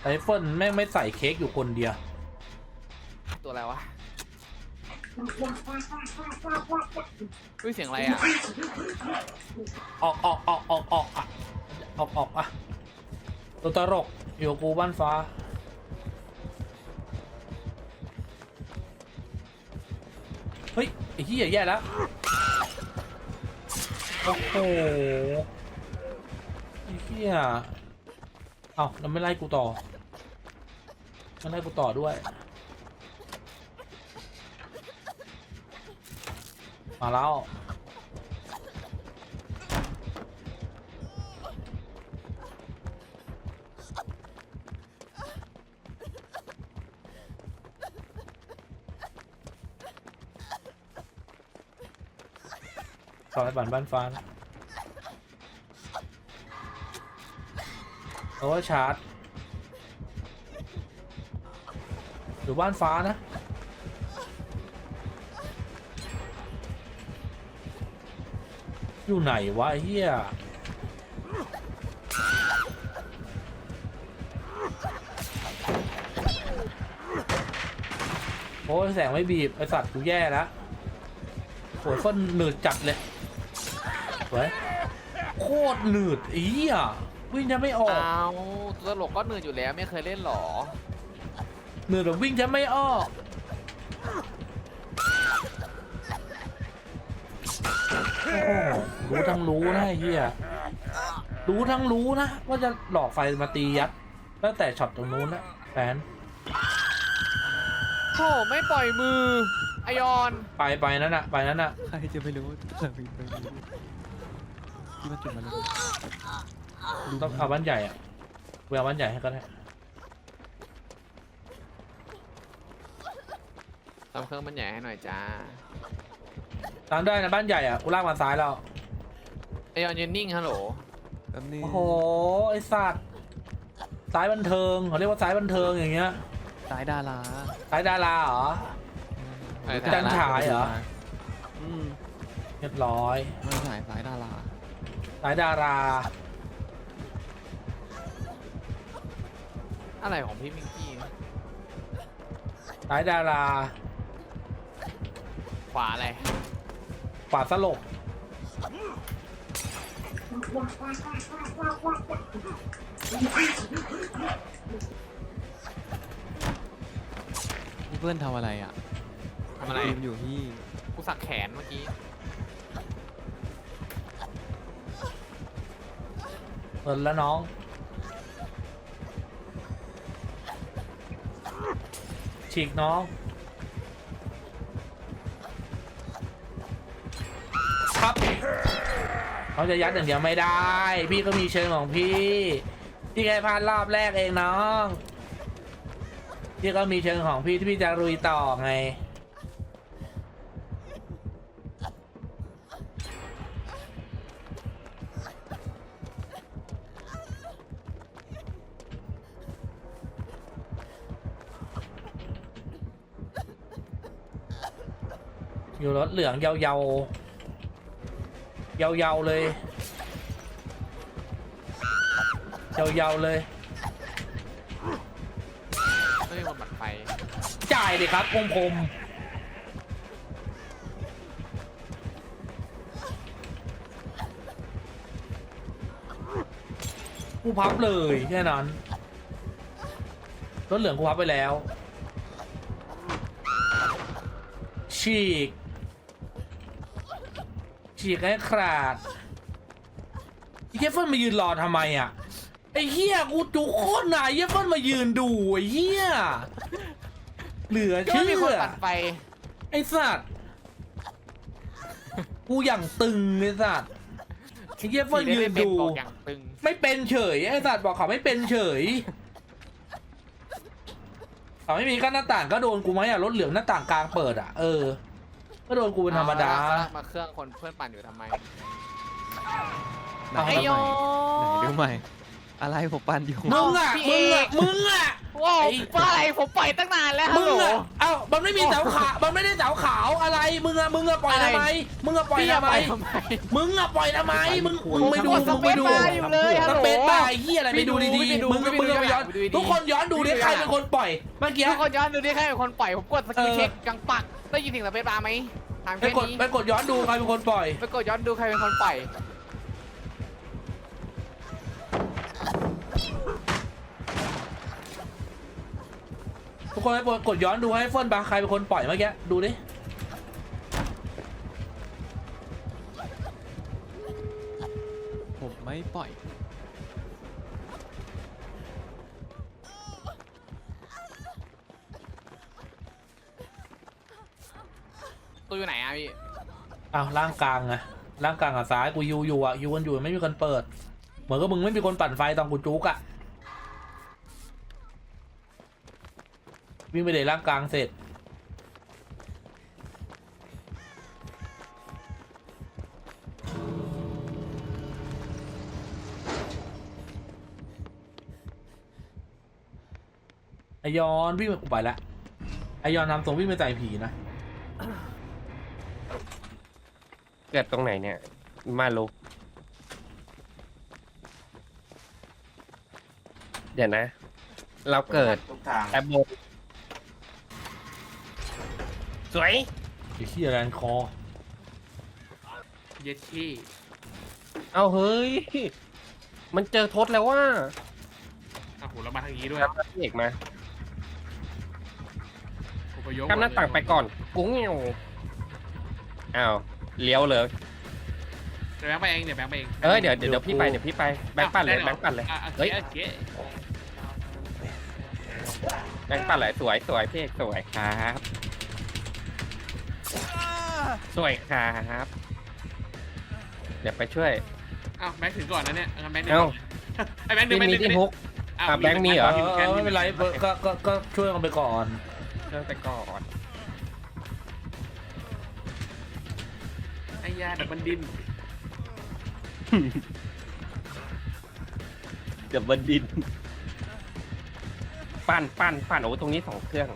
ไรเฟิลแม่งไม่ใส่เค้กอยู่คนเดียว ตัวอะไรวะอุ้ยเสียงอะไรอะ ออกออกออกออกออกอะออกออกอะตัวตลกอยู่กับกูบ้านฟ้า เฮ้ยไอ้ที่แย่แล้ว โอ้โหไอ้เหี้ยเอ้าแล้วไม่ไล่กูต่อไม่ไล่กูต่อด้วย มาแล้วซอยบ้านบ้านฟ้านะ โอเวอร์ชาร์จอยู่บ้านฟ้านะ อยู่ไหนวะเฮียโอ้ยแสงไม่บีบ ไอสัตว์กูแย่แล้วโหยก็หนืดจัดเลยสวยโคตรหนืดอีอะ วิ่งจะไม่ออกอ้าวตัวตลกก็เหนื่อยอยู่แล้วไม่เคยเล่นหรอหนืดแบบวิ่งจะไม่ออกโอ้โหรู้ทั้งรู้นะไอ้เฮียรู้ทั้งรู้นะ ว่าจะหลอกไฟมาตียัดตั้งแต่ช็อตตรงนู้นนะแฟนโธ่ไม่ปล่อยมือไอยอน ไปไปนั่นน่ะ ไปนั่นน่ะ ใครจะไปรู้เรามีไปรู้ที่มันจุดมั นรู้ต้องเอาบ้านใหญ่อะกูเอาบ้านใหญ่ให้ก็ได้ทำเครื่องมันใหญ่ให้หน่อยจ้าตามได้นะบ้านใหญ่อะกูลากมาซ้ายแล้ว ไอยอนยืนนิ่งฮัลโหลแป๊บนึงโอ้โห ไอ้สัตว์สายบันเทิงเขาเรียกว่าสายบันเทิงอย่างเงี้ยสายดาราสายดาราเหรอเออจันฉา ยเหรอ อืมเรียบร้อย ไม่ใช่สายดาราสายดารา อะไรของพี่มิงกี้สายดาราขวาอะไรขวาสลบนี่เพื่อนทำอะไรอะทำอะไร ยืนอยู่ที่ กูสักแขนเมื่อกี้เปิดแล้วน้อง ฉีกน้องครับเขาจะยัดอย่างเดียวไม่ได้ พี่ก็มีเชิงของพี่ พี่แค่พลาดรอบแรกเองน้อง พี่ก็มีเชิงของพี่ที่พี่จะรุยต่อไง อยู่รถเหลืองยาวๆยาวๆเลยยาวๆเลยไม่มีคนบัดไฟจ่ายดิครับคมคมกูพับเลยแค่นั้นรถเหลืองกูพับไปแล้ว ฉีก ฉีกให้ขาดไอ้เหี้ยเฟิลมายืนรอทำไมอะไอ้เหี้ยกูจุโคตรนายเหี้ยเฟิลมายืนดูไอ้เหี้ยเหลือก็เชื่มีคนอบัดไฟไอ้สัตว์กูอย่างตึงไอ้สัตว์ไอ้เหี้ยเฟิร์นยืนไม่เป็นดู บอกอย่างตึงไม่เป็นเฉยไอ้สัตว์บอกเขาไม่เป็นเฉยเขาไม่มีกั้นหน้าต่างก็โดนกูไหมอะรถเหลืองหน้าต่างกลางเปิดอะเออ ก็โดนกูเป็นธรรมดาเอละมาเครื่องคนเพื่อนปั่นอยู่ทำไม ไหนเอาดูไอ้ใหยม่อไหนดูใหม่ อะไรผมปันอยู่ มึงอะ พี่มึงเออะ ก มึงอะโอ้ว้าวไอ้ว่าอะไรผมปล่อยตั้งนานแล้วฮัมึลโหลงอะเอ้ามันไม่มีเสาขาวมันไม่ได้เสาขาวอะไร มึงอะมึงอะปล่อยอะไร ทำไม มึงอะปล่อยพี่ทำไมไปทำไม มึงอะปล่อยทำไม มึงผมมึงไปดูกดสมึงเปไปซดูบาร์อยู่เลยฮัลสโหลเปซบาร์ไอ้เหี้ยอะไรไปดูดีไม่ๆดูมึงไม่ดูมึงก็ไปย้อนไม่ดูดีๆทุกคนย้อนดูดิไม่ดูใครเป็นคนปล่อย เมื่อกี้ ทุกคนย้อนดูดิใครเป็นคนปล่อยผมกดสกิลเออเช็คกังปักได้ยินเสียงสเปซบาร์ไหมถามไปแค่กดนี้ไปกดย้อนดูใครเป็นคนปล่อย ไปกดย้อนดูใครเป็นคนปล่อย ทุกคนไปกดย้อนดูให้เฟิร์นบาร์ใครเป็นคนปล่อยเมื่อกี้ดูดิผมไม่ปล่อย ตัวอยู่ไหนอะพี่ อ้าวล่างกลางอะล่างกลางกับซ้ายกูยูอยู่อะยูกันอยู่ไม่มีคนเปิด เหมือนกับมึงไม่มีคนปั่นไฟตอนกูจุกอะ วิ่งไปเลยล่างกลางเสร็จ ไอยอนวิ่งไปกูไปละไอยอนนำส่งวิ่งไปใส่ผีนะเกิดตรงไหนเนี่ย มาลุกเดี๋ยวนะ เราเกิดทุกทาง แอบโบน สวยไอ้เหี้ยแรนคอ เย็ดขี้เอาเฮ้ย มันเจอทศแล้วว่าอะโหเรามาทางนี้ด้วยแล้วพี่เอกมาผมก็ยกข้ามหน้าต่างไปก่อน กุ้งเงียวอ้าวเลี้ยวเลย เดี๋ยวแบงค์ไปเองเดี๋ยวแบงค์ไปเองเอ้ยเดี๋ยวเดี๋ยวเดี๋ยวพี่ไปเดี๋ยวพี่ไปแบงค์ปั่นเลยแบงค์ปั่นเลย อะโอเฮ้ยเคโอเคแบงค์ปั่นเลยสวยสวยพี่เอกสวยครับ สวยครับ เดี๋ยวไปช่วย อ้าวแบงค์ถึงก่อนนะเนี่ยงั้นแบงค์ดึงเอ้าก่อนไอ้แบงค์ดึพี่งแบงค์มีดึงที่ดึงฮุก อ้าวอะแบงค์มีเหรอเออเออไม่เป็นไรก็ก็ก็ช่วยกันไปก่อน เริ่มไปก่อนไอ้ยาเดี๋ยวมันดิ้นเดี๋ยวบันดิน ปั่นปั่นปั่นโอ้ตรงนี้สองเครื่อง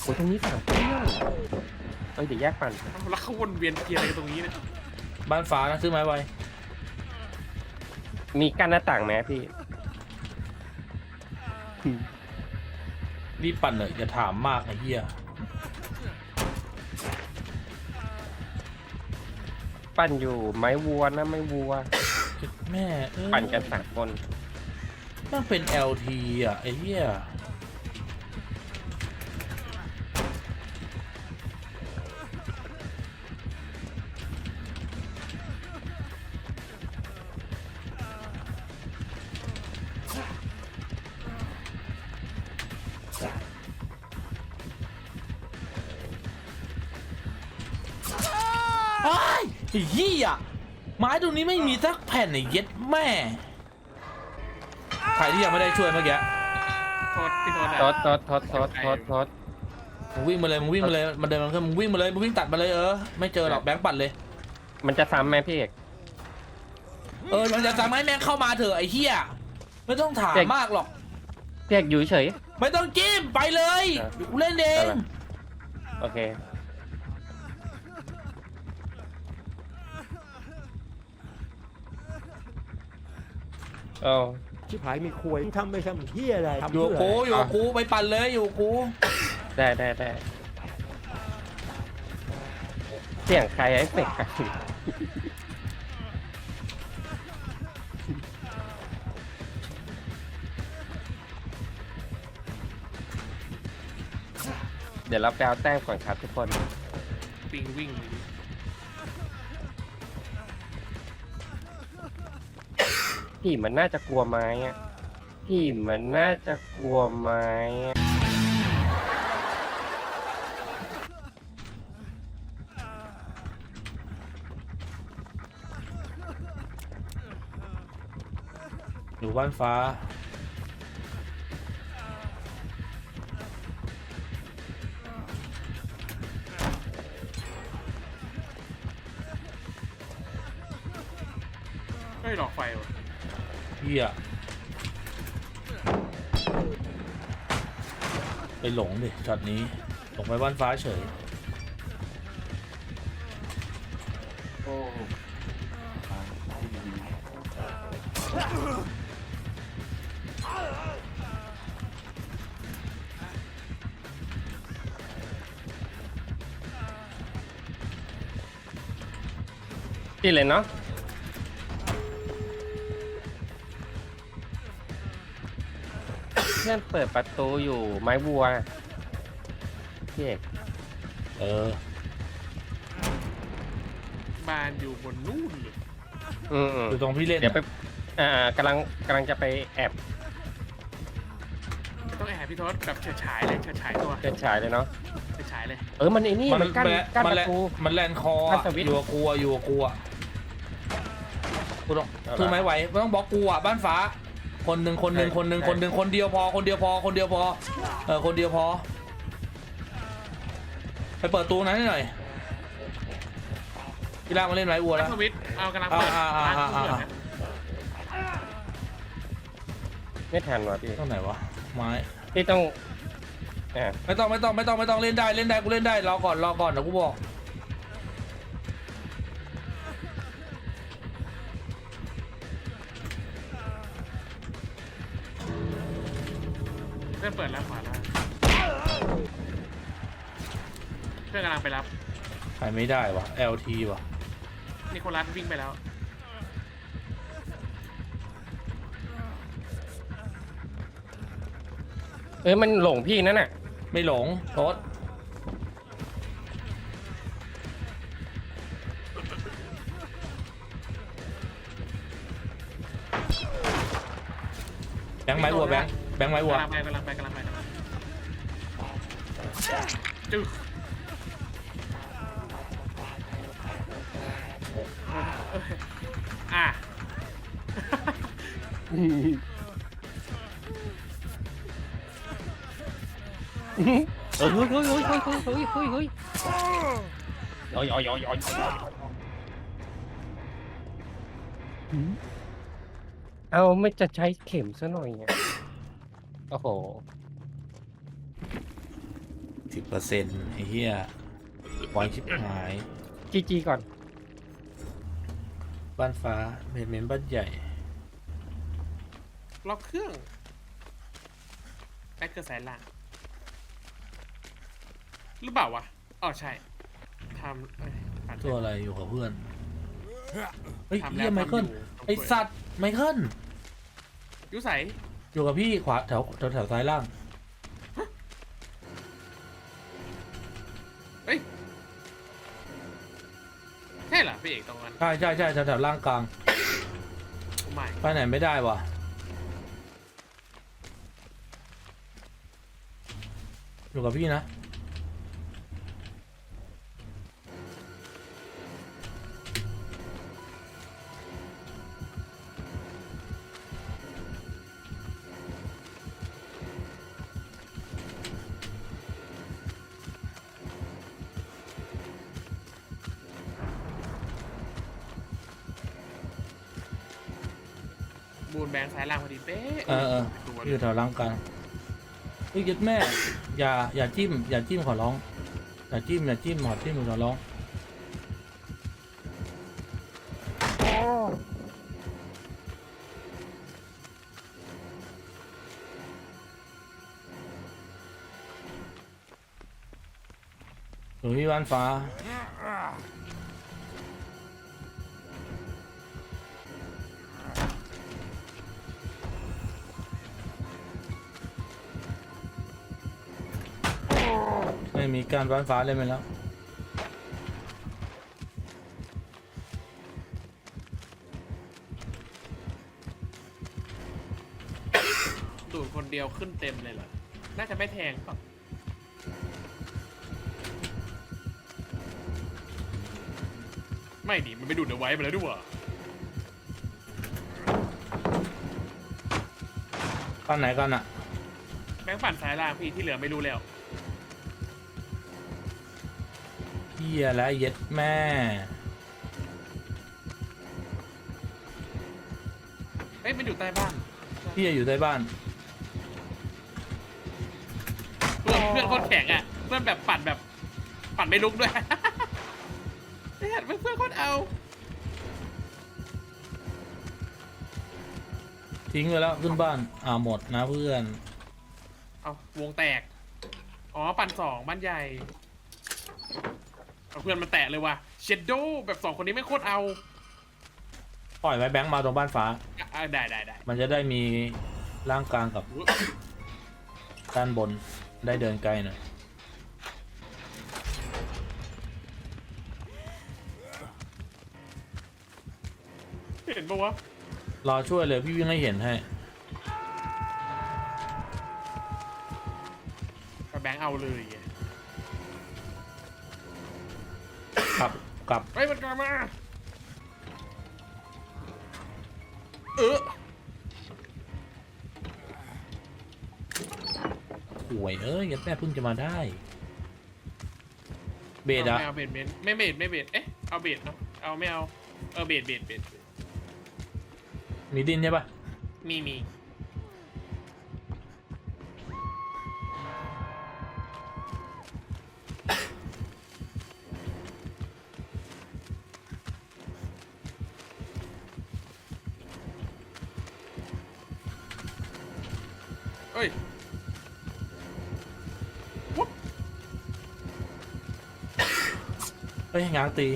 โอ้ตรงนี้สามเครื่อง เอ้ยเดี๋ยวแยกปั่นแล้วเขาวนเวียนเกียร์อะไรกันตรงนี้เนี่ยบ้านฟ้านะซื้อไม้ไว้มีกั้นหน้าต่างไหมพี่ รีบปั่นเลยอย่าถามมากไอ้เหี้ยปั่นอยู่ไม้วัวนะไม้วัว แม่เอ้ยปั่นกันสามคน มันเป็น LT อะไอ้เหี้ย ไอ้เหี้ยไม้ตรงนี้ไม่มีสักแผ่นไอ้เย็ดแม่ ใครที่ยังไม่ได้ช่วยเมื่อกี้โทษพี่โทษทอะดทดทดทดทดทดมึงวิ่งมาเลยมึงวิ่งมาเลยมันเดินมาขึ้นมึงวิ่งมาเลยมึงวิ่งตัดมาเลยเออไม่เจอหรอกแบงค์ปัดเลย มันจะซ้ำไหมพี่เอก เออมันจะทำให้แม่งเข้ามาเถอะไอ้เหี้ยไม่ต้องถามเด็ก มากหรอก พี่เอกอยู่เฉย ไม่ต้องจิ้มไปเลยเออ กูเล่นเองอะไรโอเค เอาชิบหายมีควยมึงทำไปทำเฮียอะไรทำอยู่เพื่กับอกูอะไรอยู่กับกูไปปั่นเลยอยู่กับกูได้ได้ได้เสียงใครไอ้เป็กกันเดี๋ยวเราไปเอาแต้มก่อนครับทุกคน ปิงวิ่ง พี่มันน่าจะกลัวไม้อะพี่มันน่าจะกลัวไม้อะอยู่บ้านฟ้า ไม่หลอกไฟว่ะ เหี้ยไปหลงดิช็อตนี้หลงไปบ้านฟ้าเฉย โอ้พี่เลยเนาะ พื่อนเปิดประตูอยู่ไม้วัวพี่เอกเออบ้านอยู่บนนู่นเลยอืมอยู่ตรงพี่เล่นเดี๋ยวไปอะอ่ากำลังกำลังจะไปแอบต้องแอบพี่ทศแบบเฉิดฉายเลยเฉิดฉายตัวเกิดฉายเลยเนาะ เฉิดฉายเลยเออ มันไอ้นี่ มันกั้นแลกั้นมัปแลระตู มันแลนคอกั้อะนสวิตช์ อยู่กับกูอะอยู่กับกูอะกูต้องเอาล่ะคือไม่ไหวไม่ต้องบล็อกกูอะบ้านฟ้า คนหนึ่งคนหนึ่งใช่คนหนึ่งใช่คนหนึ่งคนเดียวพอคนเดียวพอคนเดียวพอเออคนเดียวพอ ไปเปิดตูนั้นให้หน่อยพี่ล่างมาเล่นไม้วัวแล้วสวิตช์เอากำลังเปิดอ่าอ่าร้านอ่าเปิดอ่านะไม่ทันว่ะพี่ต้องไหนวะไม้พี่ต้องอ่าไม่ต้องไม่ต้องไม่ต้องไม่ต้องเล่นได้เล่นได้กูเล่นได้รอก่อนรอก่อนเดี๋ยวกูบอก พื่อนเปิดแล้วขวาล่างเพื่อนกำลังไปรับใครไม่ได้วะ LT วะนิโคลัสวิ่งไปแล้ว เออมันหลงพี่นั่นน่ะ ไม่หลงโท แบงค์แบงค์ไม้วัวกำลังไปกำลังไปกำลังไปกำลังไปจึ๊กอะ เฮ้ยเฮ้ยเฮ้ยเฮ้ยเฮ้ยเฮ้ยเฮ้ยเฮ้ยเฮ้ยเฮ้ยย้อยย้อยย้อยย้อยเอาไม่จะใช้เข็มซะหน่อยอะ โอ้โหสิบเปอร์เซ็นต์ไอ้เหี้ยปล่อยชิบหาย จีจีก่อน บ้านฟ้าเมนเมนบ้านใหญ่ ล็อกเครื่องแบ็คเกอร์สายล่างหรือเปล่าวะอ๋อใช่ทำเอ้ยผ่านไป ตัวอะไรอยู่กับเพื่อนเฮ้ยทำเหี้แล้ยวไมเคิลทำยู่ ไอสัตว์ไมเคิลยุใส อยู่กับพี่ขวาแถวแถวแถวซ้ายล่าง เฮ้ยใช่เหรอพี่เอกตรงนั้นใช่ใช่ใช่แถวแถวล่างกลางโอ้ไม่ไปไหนไม่ได้วะอยู่กับพี่นะ อตัวอยู่แถวล่างกลางเฮ้ยยึดแม่ อย่า อย่าจิ้ม อย่าจิ้มขอร้อง อย่าจิ้ม อย่าจิ้มขอจิ้มขอร้องอยู่ที่บ้านฟ้าไม่ มีการบ้านฟ้าเลยไหมแล้วดูดคนเดียวขึ้นเต็มเลยเหรอ น่าจะไม่แทงเปล่ะไม่ดิมันไปดูดเอาไว้ไปแล้วด้วยว่ะบ้านไหนกันอะแบงค์ปั่นสายล่างพี่ที่เหลือไม่รู้แล้ว ฮียและเย็ดแม่เอ้ยมันอยู่ใต้บ้าน เฮียอยู่ใต้บ้านร่วงเพื่อนโคตรแข็งอะ เพื่อนแบบปัดแบบปัดไม่ลุกด้วยไอ้เหี้ยเพื่อนโคตรเอา ทิ้งไปแล้วขึ้นบ้าน อ่าหมดนะเพื่อน เอาวงแตก อ๋อ ปั่นสองบ้านใหญ่ เอาเพื่อนมันแตะเลยว่ะเชดโดแบบสองคนนี้ไม่โคตรเอาปล่อยไว้แบงค์มาตรงบ้านฟ้าอะอะได้ได้ได้มันจะได้มีร่างกลางกับอุ๊ยด้านบนได้เดินไกลหน่อยเห็นปะวะรอช่วยเลยพี่วิ่งให้เห็นให้กับแบงค์เอาเลยอะ กลับกลับเฮ้ยมันกลับมา เออห่วยเอ้ยยัดแม่เพิ่งจะมาได้ เบดอะไม่เอาเบดเบดไม่เบดไม่เบดเอ๊ะเอาเบดเนาะเอาไม่เอาเออเบดเบดเบดเบดมีดินใช่ปะมีมี ง้างตี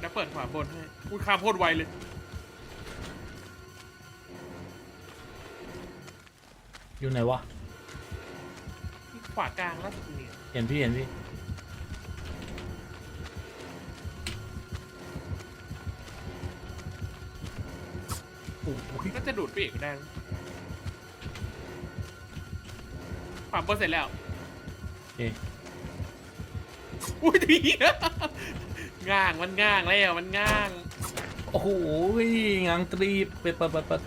แล้วเปิดขวาบนให้อุ้ยข้ามโคตรไวเลย อยู่ไหนวะ ขวากลางแล้วสุดเนี่ยเห็นพี่เห็นพี่โอ้โหน่าจะดูดไปอีกได้นะขวาบนเสร็จแล้วโอเคอุ้ยดีง่างมันง่างแล้วมันง่าง โอ้โหง้างตรีบไปดเปิดเปิดเปิด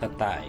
กระต่าย